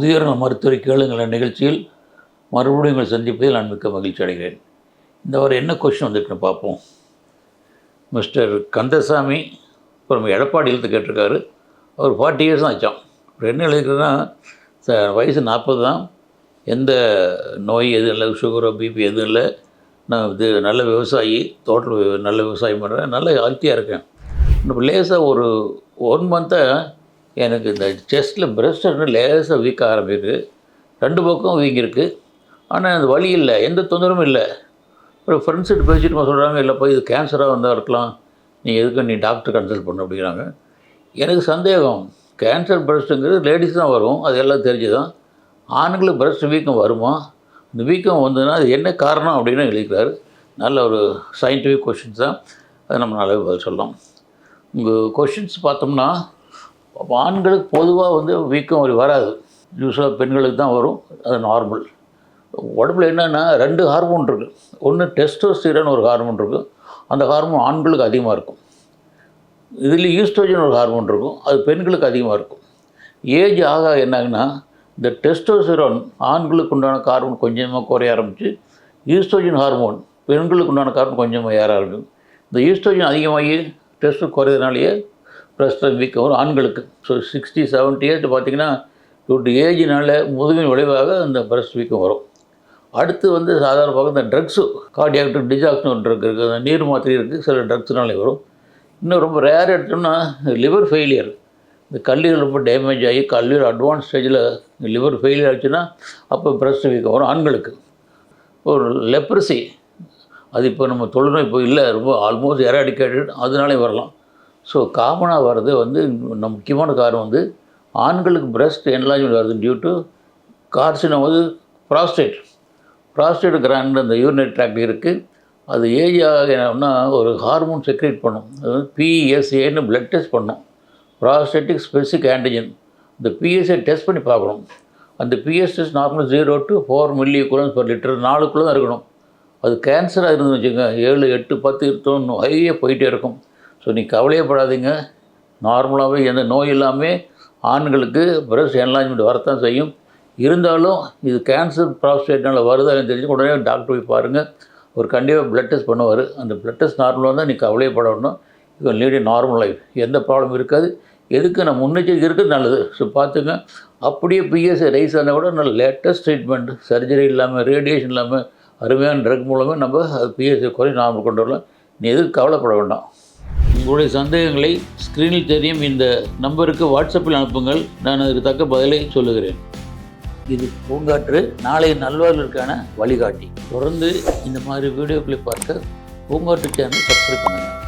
முதியோர்கள் மருத்துவரை கேளுங்கள் நிகழ்ச்சியில் மறுபடியும் உங்களை சந்திப்பதில் நான் மிக்க மகிழ்ச்சி அடைகிறேன். இந்த வாரம் என்ன கொஷின் வந்திருக்குன்னு பார்ப்போம். மிஸ்டர் கந்தசாமி அப்புறம் எடப்பாடி எழுத்து கேட்டிருக்காரு. அவர் ஃபார்ட்டி இயர்ஸ் தான் ஆச்சான் அவர் என்ன எழுதிக்கிறதுனா வயசு நாற்பது தான். எந்த நோய் எதுவும் இல்லை சுகரோ பிபி எதுவும் இல்லை. நான் இது நல்ல விவசாயி தோட்ட நல்ல விவசாயம் பண்ணுறேன் நல்ல ஹெல்த்தியாக இருக்கேன். இப்போ லேசாக ஒரு ஒன் மந்த்தாக எனக்கு இந்த செஸ்ட்டில் பிரஸ்ட் லேசாக வீக்க ஆரம்பிக்குது. ரெண்டு பக்கம் வீங்கியிருக்கு. ஆனால் அது வழி இல்லை. எந்த தொந்தரவும் இல்லை. ஒரு ஃப்ரெண்ட்ஸ்கிட்ட பேசிட்டு சொல்கிறாங்க இல்லைப்பா இது கேன்சராக வந்தால் இருக்கலாம். நீ எதுக்கு நீ டாக்டர் கன்சல்ட் பண்ண? அப்படிங்கிறாங்க. எனக்கு சந்தேகம். கேன்சர் பிரஸ்ட்டுங்கிறது லேடிஸ் தான் வரும். அது எல்லாம் தெரிஞ்சுதான். ஆண்களுக்கு பிரஸ்ட் வீக்கம் வருமா? இந்த வீக்கம் வந்ததுன்னா அது என்ன காரணம் அப்படின்னு எழுதிக்கிறாரு. நல்ல ஒரு சயின்டிஃபிக் கொஷின்ஸ் தான். அதை நம்ம நல்லாவே பதில் சொல்லலாம். உங்கள் கொஷின்ஸ் பார்த்தோம்னா அப்போ ஆண்களுக்கு பொதுவாக வந்து வீக்கம் ஒரு வராது. யூஸ்வலாக பெண்களுக்கு தான் வரும். அது நார்மல் உடம்புல என்னென்னா ரெண்டு ஹார்மோன் இருக்குது ஒன்று டெஸ்டோஸ்டிரன் ஒரு ஹார்மோன் இருக்குது அந்த ஹார்மோன் ஆண்களுக்கு அதிகமாக இருக்கும். இதில் ஈஸ்ட்ரோஜன் ஒரு ஹார்மோன் இருக்கும். அது பெண்களுக்கு அதிகமாக இருக்கும். ஏஜ் ஆக என்னாகுன்னா இந்த டெஸ்டோஸ்டிரான் ஆண்களுக்கு உண்டான ஹார்மோன் கொஞ்சமாக குறைய ஆரம்பித்து ஈஸ்ட்ரோஜன் ஹார்மோன் பெண்களுக்கு உண்டான ஹார்மோன் கொஞ்சமாக ஏற ஆரம்பிக்கும். இந்த ஈஸ்ட்ரோஜன் அதிகமாகி டெஸ்ட் குறையிறதுனாலேயே பிரஸ்டர் வீக் வரும் ஆண்களுக்கு. ஸோ சிக்ஸ்டி செவன்ட்டி எயிட் பார்த்தீங்கன்னா இவருடைய ஏஜினால முதுவின் விளைவாக அந்த பிரஸ்ட் வீக்கம் வரும். அடுத்து வந்து சாதாரண பார்க்க இந்த ட்ரக்ஸு கார்டியாக்டிவ் டிஜாக்ஸ்னு ஒரு ட்ரக் இருக்குது அந்த நீர் மாத்திரை இருக்குது சில ட்ரக்ஸ்னாலே வரும். இன்னும் ரொம்ப ரேர் எடுத்தோம்னா லிவர் ஃபெயிலியர் இந்த கல்லீரல் ரொம்ப டேமேஜ் ஆகி கல்லீரல் அட்வான்ஸ் ஸ்டேஜில் லிவர் ஃபெயிலியர் ஆச்சுன்னா அப்போ பிரஸ்ட் வீக்கம் வரும் ஆண்களுக்கு. ஒரு லெப்ரசி அது இப்போ நம்ம தொழுநோய் இப்போ இல்லை ரொம்ப ஆல்மோஸ்ட் எராடிகேட்டட் அதனாலே வரலாம். ஸோ காமனாக வர்றது வந்து நம்ம முக்கியமான காரணம் வந்து ஆண்களுக்கு பிரஸ்ட் என்லாஜ்மெண்ட் வருது டியூ டு கார்சினம் வந்து ப்ராஸ்டேட் ப்ராஸ்டேட் கிராண்ட் அந்த யூரினரி ட்ராக்ட் இருக்குது அது ஏஜாக என்னன்னா ஒரு ஹார்மோன் செக்ரேட் பண்ணும். அது வந்து பிஎஸ்ஏன்னு பிளட் டெஸ்ட் பண்ணும். ப்ராஸ்டேட்டிக் ஸ்பெசிக் ஆன்டிஜன் இந்த பிஎஸ்ஏ டெஸ்ட் பண்ணி பார்க்கணும். அந்த PS test normal zero to four milligrams per litre நாலுக்குள்ளே தான் இருக்கணும். அது கேன்சராக இருந்து வச்சுக்கோங்க. ஏழு எட்டு பத்து இருபத்தொன்று ஹையாக போயிட்டே இருக்கும். ஸோ நீ கவலையப்படாதீங்க நார்மலாகவே எந்த நோய் இல்லாமல் ஆண்களுக்கு பிரஸ்ட் என்லாஜ்மெண்ட் வரத்தான் செய்யும். இருந்தாலும் இது கேன்சர் ப்ராஸ்டேட்னால் வருதா தெரிஞ்சு உடனே டாக்டர் போய் பாருங்கள் ஒரு கண்டிப்பாக பிளட் டெஸ்ட் பண்ணுவார். அந்த ப்ளட் டெஸ்ட் நார்மலாக இருந்தால் நீ கவலையப்படணும் இது லீட் நார்மல் லைஃப் எந்த ப்ராப்ளம் இருக்காது. எதுக்கு நம்ம முன்னெச்சரிக்கை இருக்குது நல்லது. ஸோ பார்த்துங்க. அப்படியே பிஎஸ்சி ரைஸ் ஆனால் கூட நல்ல லேட்டஸ்ட் ட்ரீட்மெண்ட் சர்ஜரி இல்லாமல் ரேடியேஷன் இல்லாமல் அருமையான ட்ரக் மூலமே நம்ம அது பிஎஸ்சி குறை நார்மல் கொண்டு வரலாம். நீ எதுக்கு கவலைப்பட வேண்டாம். உங்களுடைய சந்தேகங்களை ஸ்க்ரீனில் தெரியும். இந்த நம்பருக்கு வாட்ஸ்அப்பில் அனுப்புங்கள். நான் அதற்கு தக்க பதிலை சொல்லுகிறேன். இது பூங்காற்று நாளைய நல்வாழ்வுக்கான வழிகாட்டி. தொடர்ந்து இந்த மாதிரி வீடியோக்களை பார்க்க பூங்காற்று சேனல் சப்ஸ்கிரைப் பண்ணுங்கள்